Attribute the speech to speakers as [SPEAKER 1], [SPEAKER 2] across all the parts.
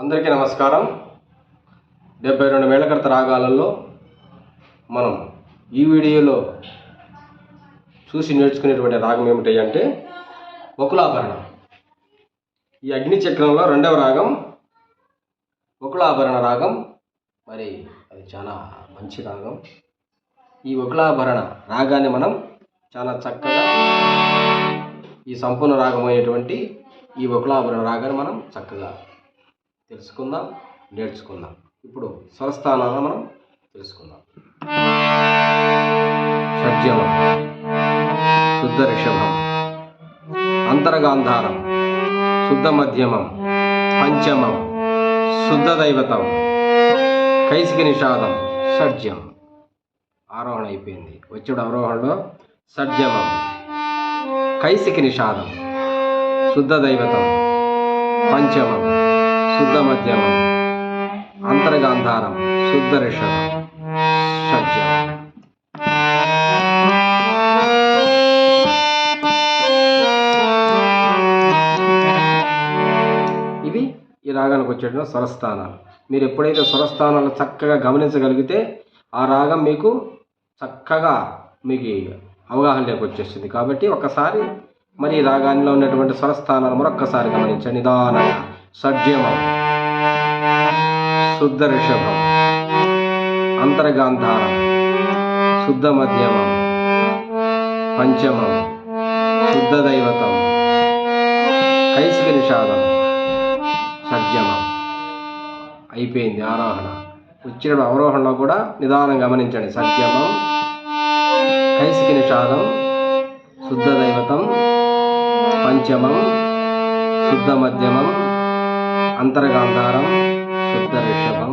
[SPEAKER 1] అందరికీ నమస్కారం. డెబ్బై రెండు మేళకర్త రాగాలలో మనం ఈ వీడియోలో చూసి నేర్చుకునేటువంటి రాగం ఏమిటి అంటే వకులాభరణం. ఈ అగ్ని చక్రంలో రెండవ రాగం వకులాభరణ రాగం. మరి అది చాలా మంచి రాగం. ఈ వకులాభరణ రాగాన్ని మనం చాలా చక్కగా ఈ సంపూర్ణ రాగం అయినటువంటి ఈ వకులాభరణ రాగాన్ని మనం చక్కగా తెలుసుకుందాం నేర్చుకుందాం. ఇప్పుడు స్వరస్థానాలను మనం తెలుసుకుందాం. షడ్జమం శుద్ధ రిషభం అంతరగాంధారం శుద్ధ మధ్యమం పంచమం శుద్ధ దైవతం కైసిక నిషాదం షడ్జం ఆరోహణ అయిపోయింది. వచ్చాడు అవరోహణలో షడ్జమం కైసిక నిషాదం శుద్ధ దైవతం పంచమం. శుద్ధ మధ్యమం అంతర్గాంధారం శుద్ధ రిషభం షడ్జం ఇవి ఈ రాగానికి వచ్చేట స్వరస్థానాలు. మీరు ఎప్పుడైతే స్వరస్థానాలు చక్కగా గమనించగలిగితే ఆ రాగం మీకు చక్కగా మీకు అవగాహన వచ్చేస్తుంది. కాబట్టి ఒకసారి మరి ఈ రాగాల్లో ఉన్నటువంటి స్వరస్థానాలు మరొక్కసారి గమనించండి. నిదానంగా షడ్జమం శుద్ధ రిషభం అంతర్గాంధారం శుద్ధ మధ్యమం పంచమం శుద్ధ దైవతం కైసిక నిషాదం షడ్జమం అయిపోయింది ఆరోహణ. వచ్చిన అవరోహణలో కూడా నిదానం గమనించండి. సత్యమం కైసిక నిషాదం శుద్ధ దైవతం పంచమం శుద్ధ మధ్యమం అంతర్గాంధారం శుద్ధ రిషభం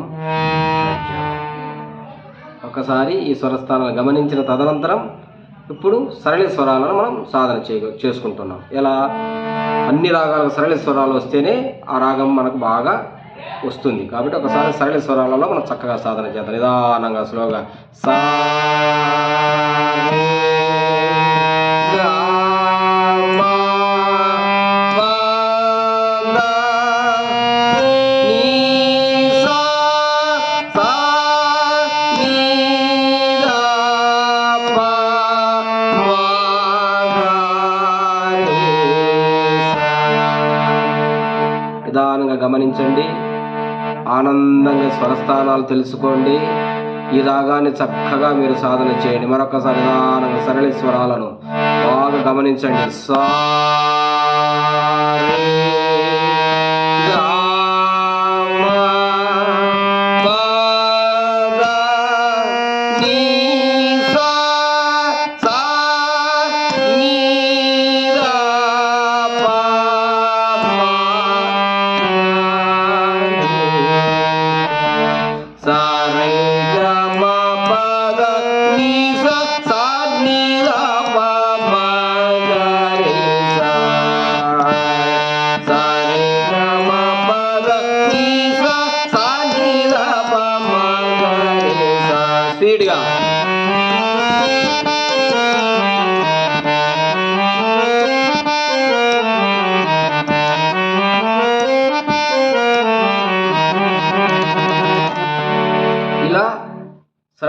[SPEAKER 1] ఒకసారి ఈ స్వరస్థానాలు గమనించిన తదనంతరం ఇప్పుడు సరళి స్వరాలను మనం సాధన చే చేసుకుంటున్నాం. ఎలా? అన్ని రాగాలకు సరళి స్వరాలు వస్తేనే ఆ రాగం మనకు బాగా వస్తుంది. కాబట్టి ఒకసారి సరళి స్వరాలలో మనం చక్కగా సాధన చేద్దాం. నిదానంగా స్లోగా. సా నిదానంగా ఆనందంగా స్వరస్థానాలు తెలుసుకోండి. ఈ రాగాన్ని చక్కగా మీరు సాధన చేయండి. మరొకసారి నిదానంగా సరళి స్వరాలను బాగా గమనించండి. సా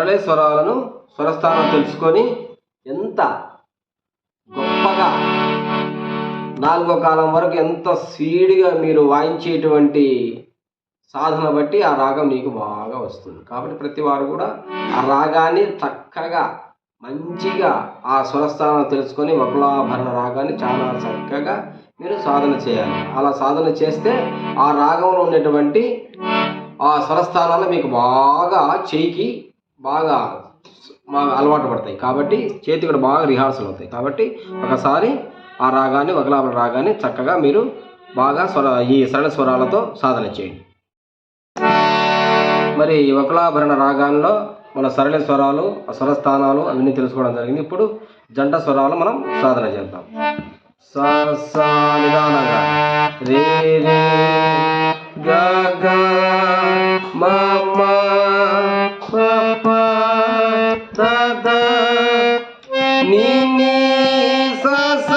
[SPEAKER 1] అరవై స్వరాలను స్వరస్థానం తెలుసుకొని ఎంత గొప్పగా నాలుగో కాలం వరకు ఎంత స్పీడ్గా మీరు వాయించేటువంటి సాధన బట్టి ఆ రాగం నీకు బాగా వస్తుంది. కాబట్టి ప్రతి వారు కూడా ఆ రాగాన్ని చక్కగా మంచిగా ఆ స్వరస్థానం తెలుసుకొని వకులాభరణ రాగాన్ని చాలా చక్కగా మీరు సాధన చేయాలి. అలా సాధన చేస్తే ఆ రాగంలో ఉన్నటువంటి ఆ స్వరస్థానాలు మీకు బాగా చేయికి బాగా బాగా అలవాటు పడతాయి. కాబట్టి చేతి కూడా బాగా రిహార్సల్ అవుతాయి. కాబట్టి ఒకసారి ఆ రాగాన్ని ఒకలాపల రాగాన్ని చక్కగా మీరు బాగా స్వర ఈ సరళ స్వరాలతో సాధన చేయండి. మరి ఈ రాగాల్లో మన సరళ స్వరాలు ఆ స్వరస్థానాలు అవన్నీ తెలుసుకోవడం జరిగింది. ఇప్పుడు జంట స్వరాలు మనం సాధన చేద్దాం. సా నిదానంగా రే రే గ గ ಸದಾ ನಿನ್ನಿ ಸಸ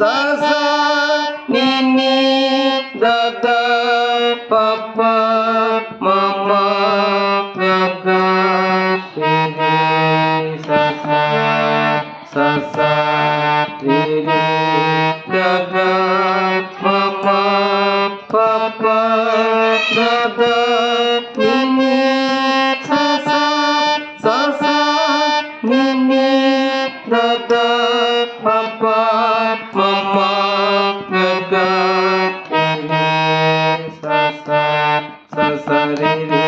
[SPEAKER 1] ಸಸ ನಿನ್ನಿ ದದ ಪಪ್ಪ ಮಮ್ಮ ಪ್ರಗ ಸಸ ಸಸ Thank you.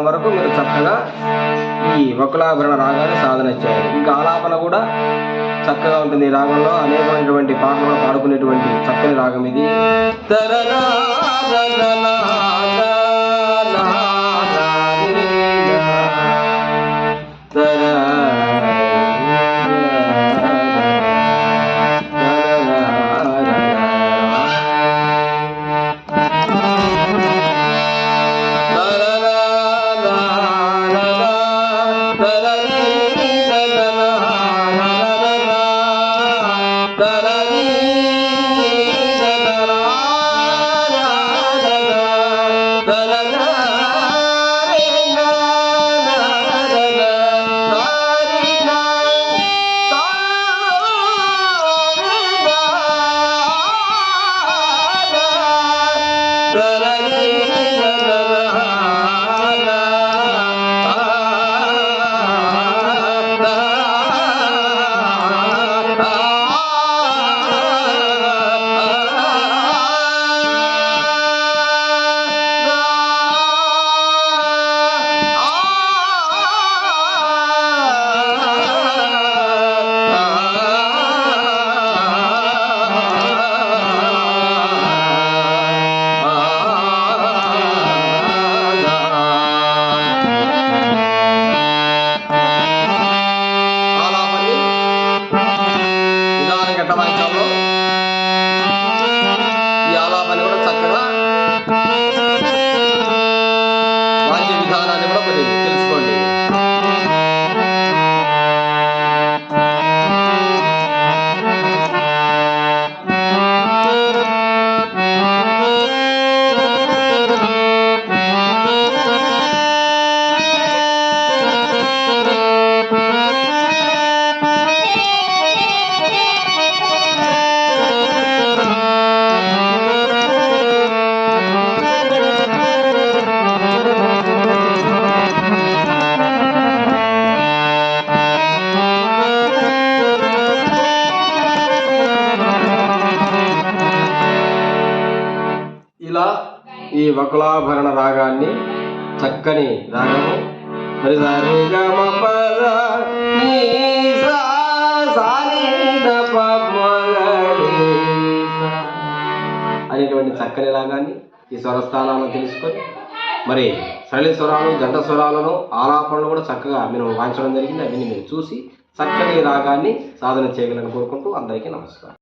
[SPEAKER 1] రాగం వరకు మీరు చక్కగా ఈ వకులాభరణ రాగాన్ని సాధన చేయాలి. ఇంకా ఆలాపన కూడా చక్కగా ఉంటుంది. ఈ రాగంలో అనేకమైనటువంటి పాటలు పాడుకునేటువంటి చక్కని రాగం ఇది. తరలా కూడా ఈ వకులాభరణ రాగాన్ని చక్కని రాగము. అనేటువంటి చక్కని రాగాన్ని ఈ స్వరస్థానాలను తెలుసుకొని మరి సరళి స్వరాలు జంట స్వరాలను ఆలాపనలు కూడా చక్కగా మేము వాయించడం జరిగింది. అవన్నీ మీరు చూసి చక్కని రాగాన్ని సాధన చేయగలని కోరుకుంటూ అందరికీ నమస్కారం.